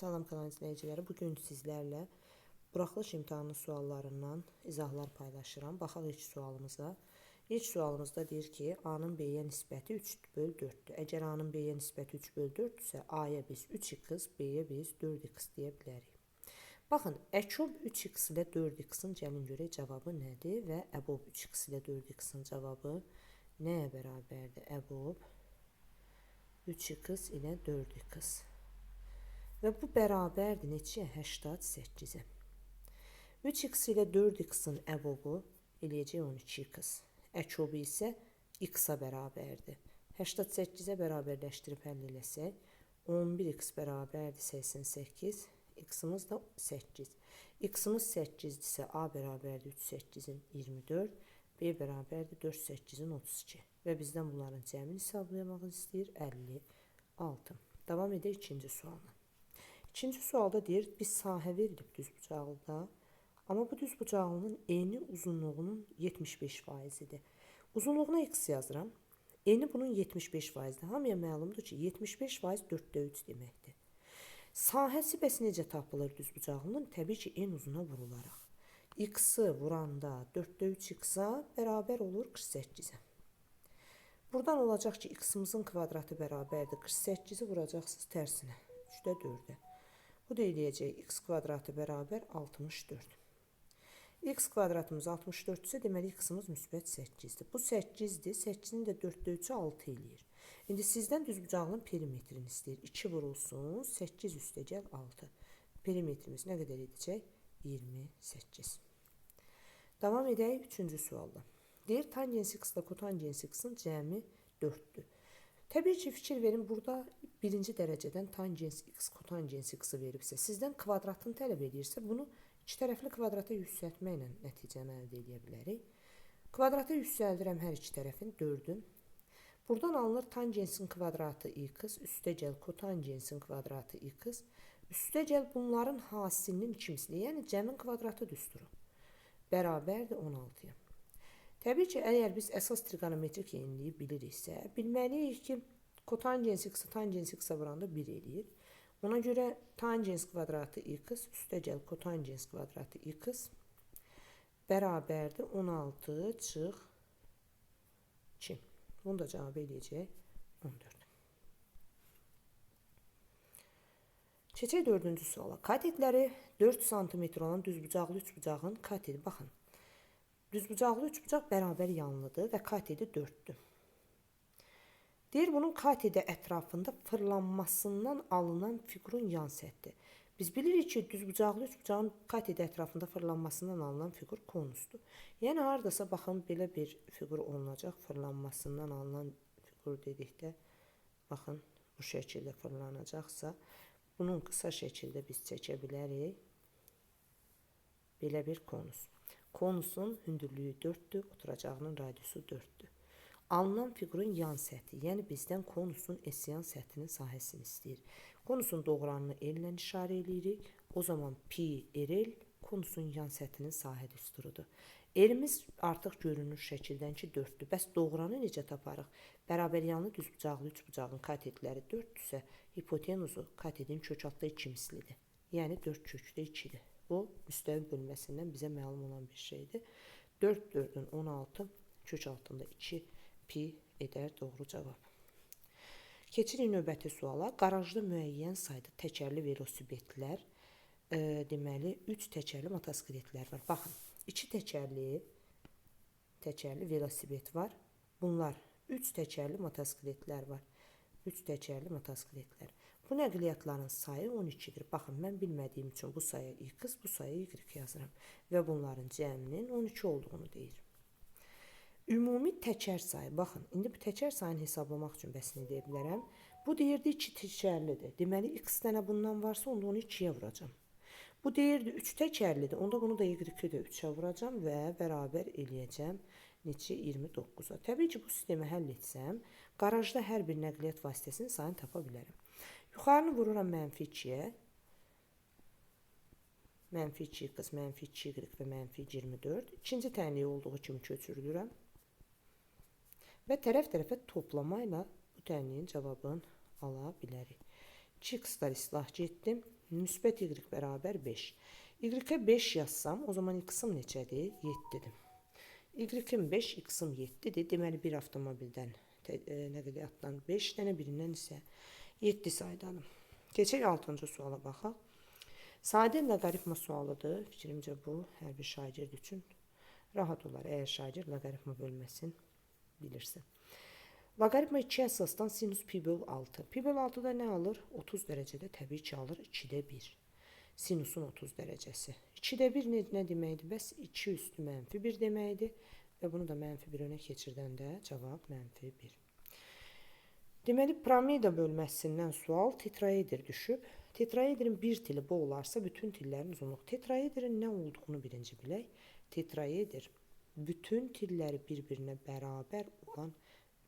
Salam kanal izləyiciləri. Bu gün sizlərlə buraxılış imtahanı suallarından izahlar paylaşıram. Baxaq ilk sualımıza. İlk sualımızda deyir ki, A-nın B-yə nisbəti 3 böl 4-dür. Əgər A-nın nisbəti 3 böl 4-dürsə, A-ya biz 3x, B-yə biz 4x deyə bilərik. Baxın, əkob 3x ilə 4x-in gəlin görək cavabı nədir və əbob 3x ilə 4x-in cavabı nəyə bərabərdir? Əbob 3x ilə 4x. Və bu bərabərdir neçəyə? 88-ə. 3x ilə 4x-in əbobu eləyəcək 12x. Əkobu isə x-a bərabərdir. 88-ə bərabərləşdirib həll eləsək, 11x bərabərdir 88, x-imiz də 8. x-imiz 8-dirsə a bərabərdir 3 8-in 24, b bərabərdir 4 8-in 32. Və bizdən bunların cəmini hesablamaq istəyir 56. Davam edək ikinci sualla. İkinci sualda deyir, biz sahə verilib düzbucaqlıda, amma bu düzbucaqlının eni uzunluğunun 75 faizidir. Uzunluğuna x yazıram. Eni bunun 75 faizdir. Hamıya məlumdur ki, 75 faiz 4-də 3 deməkdir. Sahəsi bəs necə tapılır düzbucaqlının? Təbii ki, en uzuna vurularaq. X-ı vuranda 4-də 3 x-a bərabər olur 48-ə. Buradan olacaq ki, x-imizin kvadratı bərabərdir 48-i vuracaqsınız tərsinə. 3-də 4-ə. Bu da eləyəcək x kvadratı bərabər 64. x kvadratımız 64-dürsə, deməli x-imiz müsbət 8-dir. Bu 8-dir. 8-nin də 4-də 3-ü 6 eləyir. İndi sizdən düzbucağının perimetrini istəyir. 2 vurulsun, 8 üstə gəl 6. Perimetrimiz nə qədər edəcək? 28. Davam edək 3-cü sualla. Deyir tangens x ilə kotangens x-in cəmi 4-dür. Təbii ki, fikir verin, burada birinci dərəcədən tangens x, kotangens x-i veribsə, sizdən kvadratını tələb edirsə, bunu iki tərəfli kvadrata yüksəltməklə nəticəni əldə edə bilərik. Kvadrata yüksəldirəm hər iki tərəfin 4-ün. Buradan alınır tangensin kvadratı x, üstə gəl kotangensin kvadratı x, üstə gəl bunların hasilinin ikimisidir, yəni cəmin kvadratı düsturu. Bərabərdir 16-ya. Təbii ki, əgər biz əsas trigonometrik yeniliyi biliriksə, bilməliyik ki, kotangens x tangens x-a vuranda 1 eləyir. Ona görə tangens kvadratı x üstə gəl kotangens kvadratı x bərabərdir 16 çıx 2. Bunu da cavab eləyəcək 14. Keçək dördüncü suala. Katetləri 4 sm olan düzbucaqlı üçbucağın kateti. Baxın. Düzbucaqlı üçbucaq bərabər yanlıdır və katedi 4-dür. Deyir bunun katedi ətrafında fırlanmasından alınan fiqurun yan səthidir. Biz bilirik ki, düzbucaqlı üçbucağın katedi ətrafında fırlanmasından alınan fiqur konusdur. Yəni hardasa baxın belə bir fiqur olunacaq, fırlanmasından alınan fiqur dedikdə baxın bu şəkildə fırlanacaqsa, bunun qısa şəkildə biz çəkə bilərik. Belə bir konus. Konusun hündürlüyü 4'tür, oturacağının radiusu 4'tür. Alınan figurun yan səthi, yəni bizdən konusun esyan səthinin sahəsini istəyir. Konusun doğranını L ilə işarə edirik. O zaman pi rl konusun yan səthinin sahə düsturudur. Elimiz artıq görünür şəkildən ki 4-dür. Bəs doğranı necə taparıq? Bərabər yanlı düzbucaqlı üçbucağın katetləri 4-dürsə, hipotenuzu katetin kök altda 2 mislidir. Yəni 4 kökdə 2-dir. Bu müstəvi bölməsindən bizə məlum olan bir şeydir. 4 4-ün 16 kök altında 2 pi edər doğru cavab. Keçirik növbəti suala. Qarajda müəyyən sayda təkərli velosipedlər, e, deməli 3 təkərli motosikletlər var. Baxın, 2 təkərli təkərli velosiped var. Bunlar 3 təkərli motosikletlər var. 3 təkərli motosikletlər. Bu nəqliyyatların sayı 12-dir. Baxın, mən bilmədiyim üçün bu sayı x, bu sayı y yazıram və bunların cəminin 12 olduğunu deyir. Ümumi təkər sayı, baxın, indi bu təkər sayını hesablamaq üçün bəs nə deyə bilərəm? Bu deyirdi 2 təkərlidir. Deməli x dənə bundan varsa, onda onu 2-yə vuracam. Bu deyirdi 3 təkərlidir. Onda bunu da y-i də 3-ə vuracam və bərabər eləyəcəm neçə 29-a. Təbii ki, bu sistemi həll etsəm, qarajda hər bir nəqliyyat vasitəsinin sayını tapa bilərəm. Yuxarını vururam mənfi 2-yə. Mənfi 2 qız, mənfi 2 y və mənfi 24. İkinci tənliyi olduğu kimi köçürülürəm. Və tərəf-tərəfə toplama ilə bu tənliyin cavabını ala bilərik. 2x-lar islah getdim. Müsbət y bərabər 5. Y-ə 5 yazsam, o zaman x-ım neçədir? 7-dir. Y-in 5, x-ım 7-dir. Deməli, bir avtomobildən e, nəqliyyatdan 5 dənə, birindən isə 7 saydanım. Keçək 6-cı suala baxaq. Sadə loqaritma sualıdır. Fikrimcə bu hər bir şagird üçün rahat olar. Əgər şagird loqaritma bölməsini bilirsə. Loqaritma 2 əsasdan sinus pi böl 6. Pi böl 6-da nə alır? 30 dərəcədə təbii ki alır 2-də 1. Sinusun 30 dərəcəsi. 2-də 1 nə, nə deməkdir? Bəs 2 üstü mənfi 1 deməkdir. Və bunu da mənfi 1 önə keçirdəndə cavab mənfi 1. Deməli, piramida bölməsindən sual tetraeder düşüb. Tetraederin bir tili bu olarsa bütün tillərin uzunluğu. Tetraederin nə olduğunu birinci bilək. Tetraeder bütün tilləri bir-birinə bərabər olan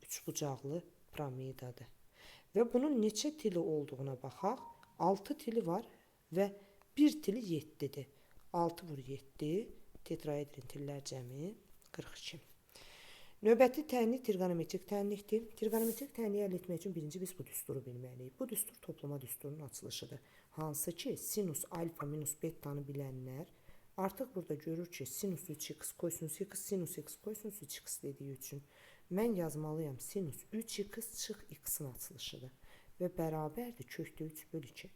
üçbucaqlı piramidadır. Və bunun neçə tili olduğuna baxaq. 6 tili var və bir tili 7-dir. 6 vur 7 tetraederin tillər cəmi 42. Növbəti tənlik trigonometrik tənlikdir. Trigonometrik tənliyi əldə etmək üçün birinci biz bu düsturu bilməliyik. Bu düstur toplama düsturunun açılışıdır. Hansı ki, sinus alfa minus betanı bilənlər artıq burada görür ki, sinus 3x kosinus x, sinus x kosinus 3x dediyi üçün mən yazmalıyam sinus 3x çıx x-in açılışıdır və bərabərdir kökdə 3 bölü 2.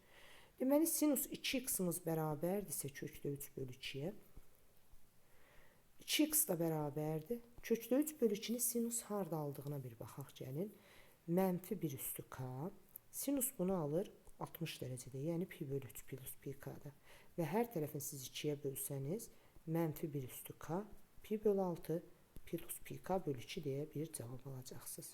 Deməli, sinus 2x-imiz bərabərdirsə kökdə 3 bölü 2-yə, 2x da bərabərdir. Kökdə 3 bölü 2-ni sinus harda aldığına bir baxaq gəlin. Mənfi 1 üstü k. Sinus bunu alır 60 dərəcədə, yəni pi bölü 3 plus pi k-da. Və hər tərəfini siz 2-yə bölsəniz, mənfi 1 üstü k, pi bölü 6 plus pi k bölü 2 deyə bir cavab alacaqsınız.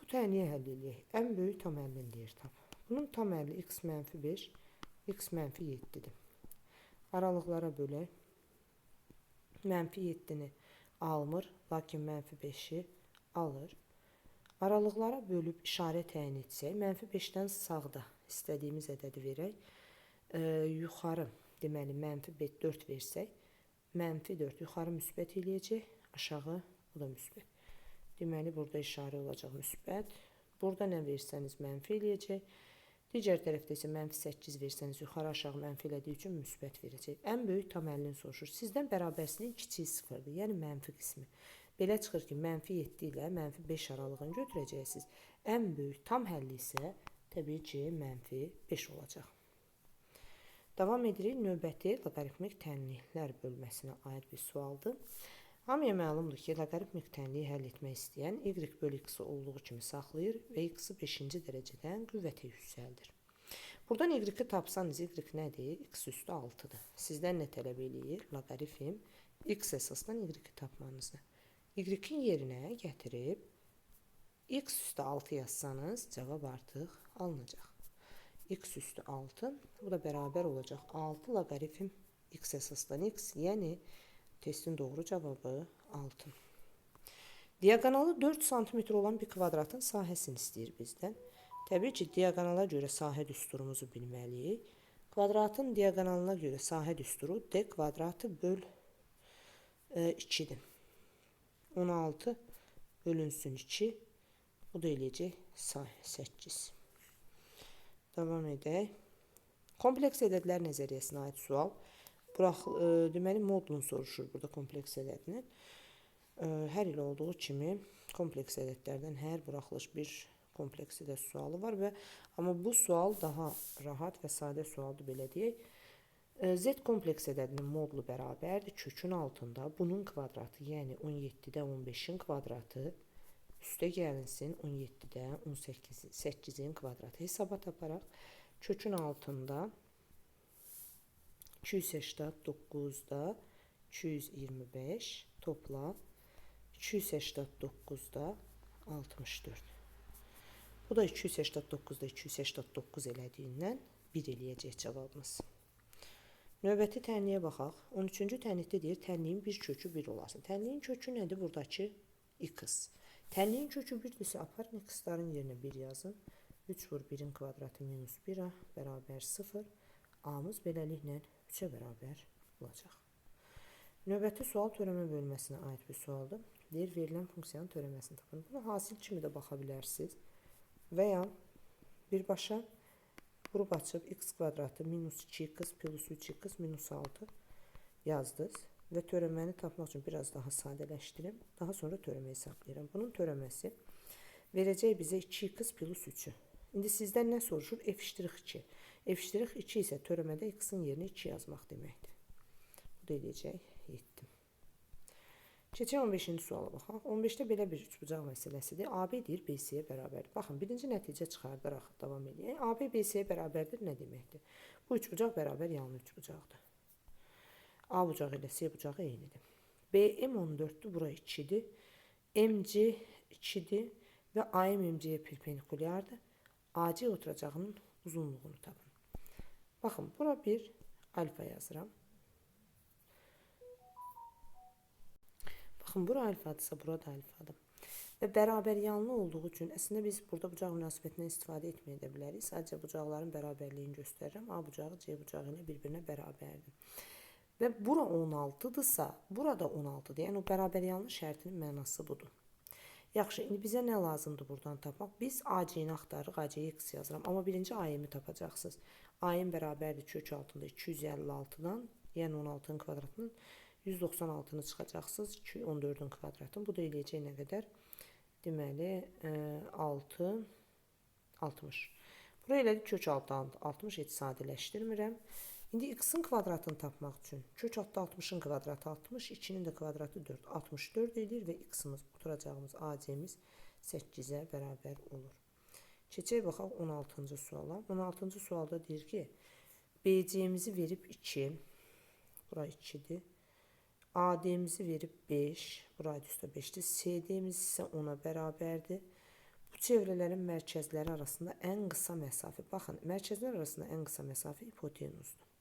Bu tənliyi həll edək. Ən böyük tam həllini deyir tap. Bunun tam həlli x mənfi 5, x mənfi 7-dir. Aralıqlara bölək. Mənfi 7-ni almır, lakin mənfi 5-i alır. Aralıqlara bölüb işarə təyin etsək, mənfi 5-dən sağda istədiyimiz ədədi verək. E, yuxarı, deməli mənfi 4 versək, mənfi 4 yuxarı müsbət eləyəcək, aşağı o da müsbət. Deməli burada işarə olacaq müsbət. Burada nə versəniz mənfi eləyəcək. Digər tərəfdə isə mənfi 8 versəniz yuxarı aşağı mənfi elədiyi üçün müsbət verəcək. Ən böyük tam həllini soruşur. Sizdən bərabərsinin kiçiyi sıfırdır, yəni mənfi qismi. Belə çıxır ki, mənfi 7 ilə mənfi 5 aralığını götürəcəksiniz. Ən böyük tam həlli isə təbii ki, mənfi 5 olacaq. Davam edirik. Növbəti loqaritmik tənliklər bölməsinə aid bir sualdır. Hamıya məlumdur ki, loqaritmik tənliyi həll etmək istəyən y bölü x olduğu kimi saxlayır və x-i 5-ci dərəcədən qüvvətə yüksəldir. Buradan y-i tapsanız y nədir? x üstü 6-dır. Sizdən nə tələb eləyir? Loqaritm x əsasdan y-i tapmanızı. Y-in yerinə gətirib x üstü 6 yazsanız cavab artıq alınacaq. x üstü 6 bu da bərabər olacaq 6 loqaritm x əsasdan x, yəni Testin doğru cevabı 6. Diagonalı 4 cm olan bir kvadratın sahəsini istəyir bizdən. Təbii ki, diagonala görə sahə düsturumuzu bilməliyik. Kvadratın diagonalına görə sahə düsturu d kvadratı böl e, 2-dir. 16 bölünsün 2. Bu da eləyəcək sahə 8. Davam edək. Kompleks ədədlər nəzəriyyəsinə aid sual. Burax, e, deməli modulun soruşur burada kompleks ədədini. E, hər il olduğu kimi kompleks ədədlərdən hər buraxılış bir kompleks ədəd sualı var və amma bu sual daha rahat və sadə sualdır belə deyək. E, Z kompleks ədədinin modulu bərabərdir kökün altında bunun kvadratı, yəni 17-də 15-in kvadratı üstə gəlinsin 17-də 18-in kvadratı hesabat aparaq. Kökün altında 289'da 225 topla 289'da 64. Bu da 289'da 289 elədiyindən 1 eləyəcək cavabımız. Növbəti tənliyə baxaq. 13-cü tənlikdə deyir, tənliyin bir kökü 1 olasın. Tənliyin kökü nədir? Buradakı x. Tənliyin kökü 1-dirsə, aparın x-ların yerinə 1 yazın. 3 vur 1-in kvadratı minus 1-a bərabər 0. A-mız beləliklə 3-ə bərabər olacaq. Növbəti sual törəmə bölməsinə aid bir sualdır. Deyir, verilən funksiyanın törəməsini tapın. Bunu hasil kimi də baxa bilərsiniz. Və ya birbaşa Vurup açıp x kvadratı minus 2x plus 3x minus 6 yazdınız. Ve törəməni tapmaq üçün biraz daha sadələşdirim. Daha sonra törəmə hesablayıram. Bunun törəməsi verəcək bizə 2x plus 3-ü. İndi sizdən nə soruşur? f ştrix 2. f ştrix 2 isə törəmədə x-in yerinə 2 yazmaq deməkdir. Bu da eləyəcək 7. Keçək 15-ci suala baxaq. 15-də belə bir üçbucaq məsələsidir. AB deyir BC-yə bərabərdir. Baxın, birinci nəticə çıxardaraq davam edək. AB BC-yə bərabərdir nə deməkdir? Bu üçbucaq bərabər yanlı üçbucaqdır. A bucağı ilə C bucağı eynidir. BM 14'tür, bura 2'dir. MC 2'dir və AM MC-yə perpendikulyardır. AC oturacağının uzunluğunu tapın. Baxın, bura bir alfa yazıram. Baxın, bura alfadırsa, bura da alfadır. Və bərabər yanlı olduğu üçün əslində biz burada bucaq münasibətindən istifadə etməyə də bilərik. Sadəcə bucaqların bərabərliyini göstərirəm. A bucağı C bucağı ilə bir-birinə bərabərdir. Və bura 16-dırsa, burada 16-dır. Yəni o bərabər yanlış şərtinin mənası budur. Yaxşı, indi bizə nə lazımdır buradan tapmaq? Biz AC-ni axtarırıq, AC-yə x yazıram. Amma birinci AM-i tapacaqsınız. AM bərabərdir kök altında 256-dan, yəni 16-nın kvadratının 196-nı çıxacaqsınız. 14-ün kvadratını. Bu da eləyəcək nə qədər? Deməli, 6, 60. Buraya elədik kök altdan 60 heç sadələşdirmirəm. İndi x-in kvadratını tapmaq üçün kök altda 60-ın kvadratı 60, 2-nin də kvadratı 4, 64 edir və x-imiz oturacağımız AC-miz 8-ə bərabər olur. Keçək baxaq 16-cı suala. 16-cı sualda deyir ki, BC-mizi verib 2, bura 2-dir. AD-mizi verib 5, bura üstə 5-dir. CD-miz isə 10-a bərabərdir. Bu çevrələrin mərkəzləri arasında ən qısa məsafə, baxın, mərkəzlər arasında ən qısa məsafə hipotenuzdur.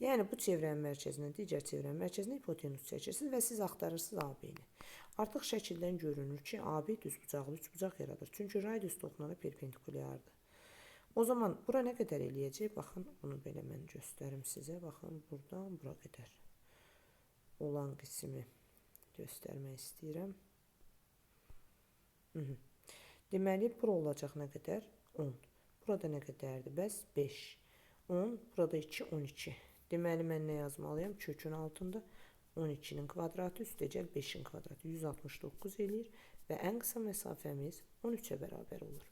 Yəni bu çevrənin mərkəzindən digər çevrənin mərkəzinə hipotenuz çəkirsiniz və siz axtarırsınız AB-ni. Artıq şəkildən görünür ki, AB düzbucaqlı üçbucaq yaradır. Çünki radius toxunana perpendikulyardır. O zaman bura nə qədər eləyəcək? Baxın, bunu belə mən göstərim sizə. Baxın, buradan bura qədər olan qismi göstərmək istəyirəm. Hı -hı. Deməli, bura olacaq nə qədər? 10. Burada nə qədərdir? Bəs 5. 10, burada 2, 12. Deməli mən nə yazmalıyam? Kökün altında 12-nin kvadratı üstəcəl 5-in kvadratı 169 eləyir və ən qısa məsafəmiz 13-ə bərabər olur.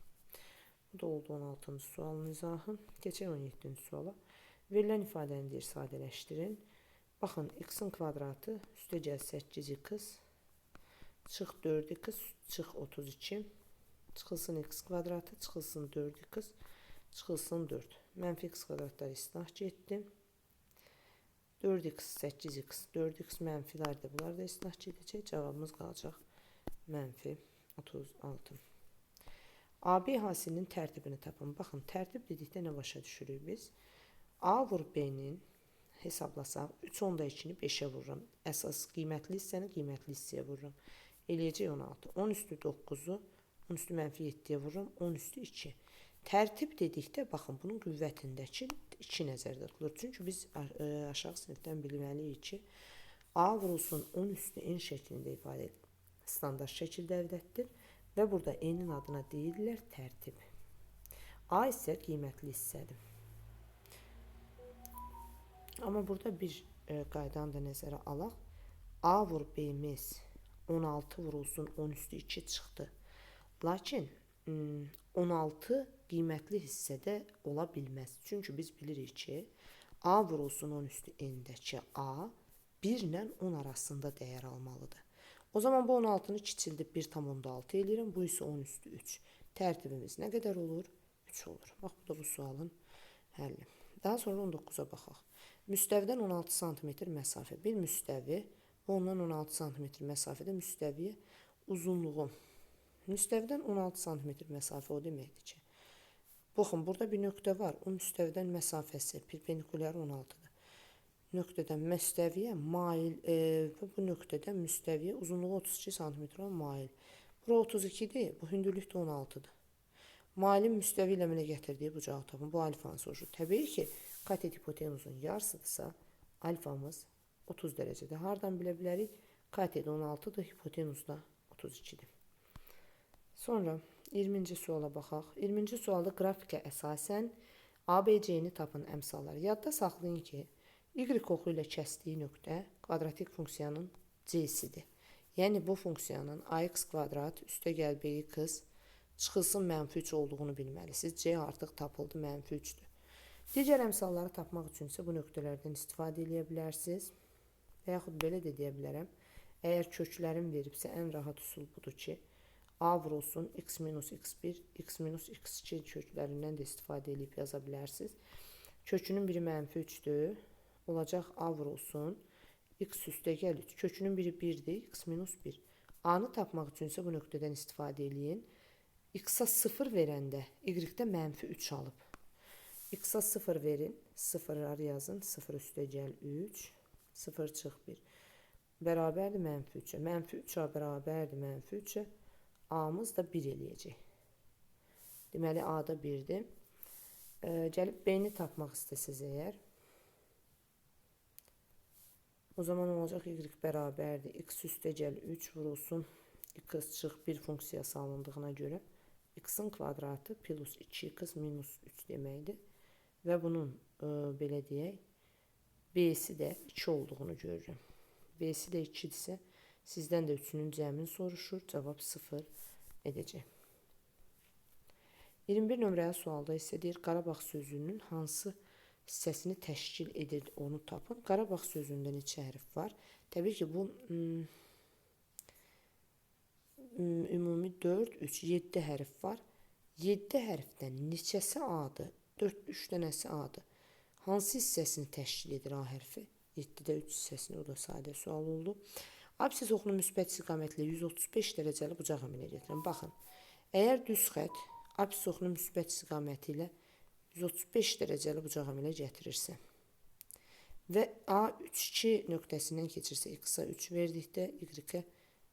Bu da oldu 16-cı sualın izahı. Keçək 17-ci suala. Verilən ifadəni deyir sadələşdirin. Baxın, x-in kvadratı üstəcəl 8x çıx 4x çıx 32 çıxılsın x kvadratı çıxılsın 4x çıxılsın 4. Mənfi x kvadratları islah getdi. 4x 8x 4x mənfilərdir. Bunlar da islah edəcək. Cavabımız qalacaq mənfi 36. AB hasilinin tərtibini tapın. Baxın, tərtib dedikdə nə başa düşürük biz? A vur B-nin hesablasaq 3 onda 2-ni 5-ə vururam. Əsas qiymətli hissəni qiymətli hissəyə vururam. Eləyəcək 16. 10 üstü 9-u 10 üstü mənfi 7-yə vururam. 10 üstü 2. Tərtib dedikdə baxın bunun qüvvətindəki 2 nəzərdə tutulur. Çünki biz aşağı sinifdən bilməliyik ki, A vurulsun 10 üstü n şəklində ifadə. Standart şəkildə əldə və burada n-in adına deyirlər tərtib. A isə qiymətli hissədir. Amma burada bir e, qaydanı da nəzərə alaq. A vur B-miz 16 vurulsun 10 üstü 2 çıxdı. Lakin 16 hmm, qiymətli hissədə ola bilməz. Çünki biz bilirik ki, A vurulsun 10 üstü n-dəki A 1 ilə 10 arasında dəyər almalıdır. O zaman bu 16-nı kiçildib 1,6 eləyirəm. Bu isə 10 üstü 3. Tərtibimiz nə qədər olur? 3 olur. Bax, bu da bu sualın həlli. Daha sonra 19-a baxaq. Müstəvidən 16 sm məsafə. Bir müstəvi ondan 16 sm məsafədə müstəviyə uzunluğu. Müstəvidən 16 sm məsafə o deməkdir ki, Baxın, burada bir nöqtə var. O müstəvidən məsafəsi perpendikulyar 16-dır. Nöqtədən müstəviyə mail e, bu nöqtədən müstəviyə uzunluğu 32 sm olan mail. Bura 32-dir, bu hündürlük də 16-dır. Mailin müstəvi ilə mənə gətirdiyi bucağı tapın. Bu alfanı soruşur. Təbii ki, katet hipotenuzun yarısıdırsa, alfamız 30 dərəcədir. Hardan bilə bilərik? Katet 16-dır, hipotenuz da 32-dir. Sonra 20-ci suala baxaq. 20-ci sualda qrafikə əsasən ABC-ni tapın əmsalları. Yadda saxlayın ki, y oxu ilə kəsdiyi nöqtə kvadratik funksiyanın c-sidir. Yəni bu funksiyanın ax kvadrat üstə gəl bx çıxılsın mənfi 3 olduğunu bilməlisiniz. C artıq tapıldı, mənfi 3-dür. Digər əmsalları tapmaq üçün isə bu nöqtələrdən istifadə edə bilərsiniz. Və yaxud belə də deyə bilərəm. Əgər köklərin veribsə ən rahat üsul budur ki, A vurulsun x minus x1, x minus x2 köklərindən də istifadə edib yaza bilərsiniz. Kökünün biri mənfi 3-dür. Olacaq A vurulsun x üstə gəl 3. Kökünün biri 1-dir, x minus 1. A-nı tapmaq üçün bu nöqtədən istifadə eləyin. X-a 0 verəndə Y-də mənfi 3 alıb. X-a 0 verin, 0'lar yazın, 0 üstə gəl 3, 0 çıx 1. Bərabərdir mənfi 3-ə. Mənfi 3-ə bərabərdir mənfi 3-ə. A'mız da 1 eləyəcək. Deməli A da 1-dir. E, gəlib B-ni tapmaq istəsəz əgər o zaman olacaq y bərabərdir. x üstə gəl 3 vurulsun x çıx 1 funksiyası alındığına görə x-in kvadratı plus 2x minus 3 deməkdir. Və bunun e, belə deyək b-si də 2 olduğunu görürəm. b-si də 2-dirsə Sizdən də üçünün cəmini soruşur. Cavab 0 edəcək. 21 nömrəli sualda isə deyir Qarabağ sözünün hansı hissəsini təşkil edir onu tapın. Qarabağ sözündə neçə hərf var? Təbii ki, bu ümumi 4, 3, 7 hərf var. 7 hərfdən neçəsi A-dır? 4, 3 dənəsi A-dır. Hansı hissəsini təşkil edir A hərfi? 7-də 3 hissəsini, o da sadə sual oldu. Absis oxunu müsbət istiqamətlə 135 dərəcəli bucaq əmələ gətirəm. Baxın, əgər düz xətt absis oxunu müsbət istiqaməti ilə 135 dərəcəli bucaq əmələ gətirirsə və A3-2 nöqtəsindən keçirsə, x-a 3 verdikdə y-ə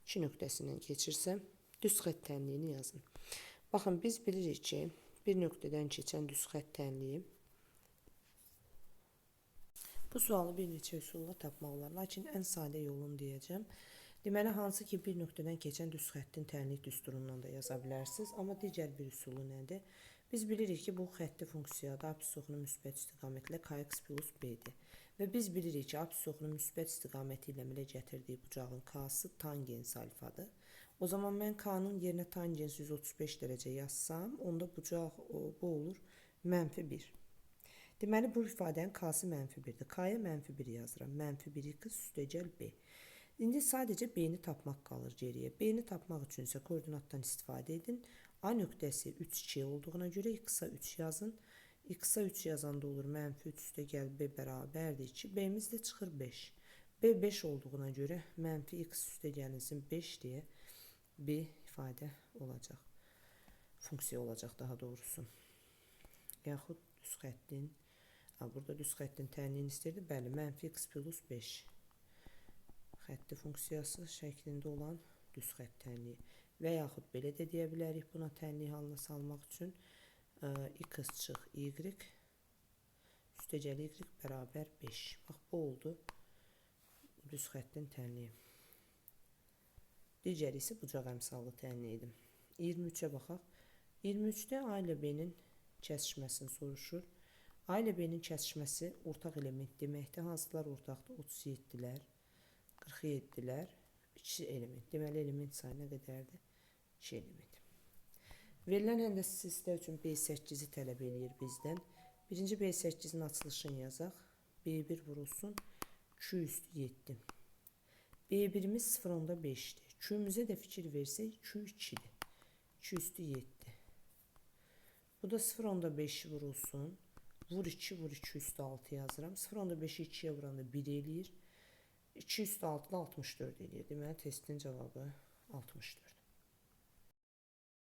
2 nöqtəsindən keçirsə, düz xətt tənliyini yazın. Baxın, biz bilirik ki, bir nöqtədən keçən düz xətt tənliyi Bu sualı bir neçə üsulla tapmaq olar, lakin ən sadə yolunu deyəcəm. Deməli, hansı ki bir nöqtədən keçən düz xəttin tənlik düsturundan da yaza bilərsiniz. Amma digər bir üsulu nədir? Biz bilirik ki, bu xətti funksiyada apsis oxunun müsbət istiqamətlə kx plus b-dir. Və biz bilirik ki, apsis oxunun müsbət istiqaməti ilə əmələ gətirdiyi bucağın k-sı tangens alfadır. O zaman mən k-nın yerinə tangens 135 dərəcə yazsam, onda bucaq bu olur mənfi 1. Deməli bu ifadənin k-sı mənfi 1-dir. K-ya mənfi 1 yazıram. Mənfi 1 x üstə gəl b. İndi sadəcə b-ni tapmaq qalır geriyə. B-ni tapmaq üçün isə koordinatdan istifadə edin. A nöqtəsi 3 2 olduğuna görə x-a 3 yazın. X-a 3 yazanda olur mənfi 3 üstə gəl b bərabərdir 2. B-miz də çıxır 5. B 5 olduğuna görə mənfi x üstə gəlinsin 5 deyə b ifadə olacaq. Funksiya olacaq daha doğrusu. Yaxud düz xəttin Ha, burada düz xəttin tənliyini istəyirdi. Bəli, mənfi x plus 5 xətti funksiyası şəklində olan düz xətt tənliyi. Və yaxud belə də deyə bilərik buna tənlik halına salmaq üçün ə, x çıx y üstə gəl y bərabər 5. Bax bu oldu düz xəttin tənliyi. Digəri isə bucaq əmsallı tənliyidir. 23-ə baxaq. 23-də A ilə B-nin kəsişməsini soruşur. A B-nin kəsişməsi ortaq element deməkdir. Hansılar ortaqdır? 37-lər, 47-lər, 2 element. Deməli element sayı nə qədərdir? 2 element. Verilən həndəsə sistem üçün B8-i tələb eləyir bizdən. Birinci B8-in açılışını yazaq. B1 vurulsun 2 üstü 7. B1-imiz 0.5-dir. Q-müzə də fikir versək Q 2-dir. 2 üstü 7. Bu da 0.5 vurulsun Vur 2 vur 2 üstü 6 yazıram. 0.5'i 2'ye vuranda 1 eləyir. 2 üstü 6 da 64 eləyir. Deməli testin cavabı 64.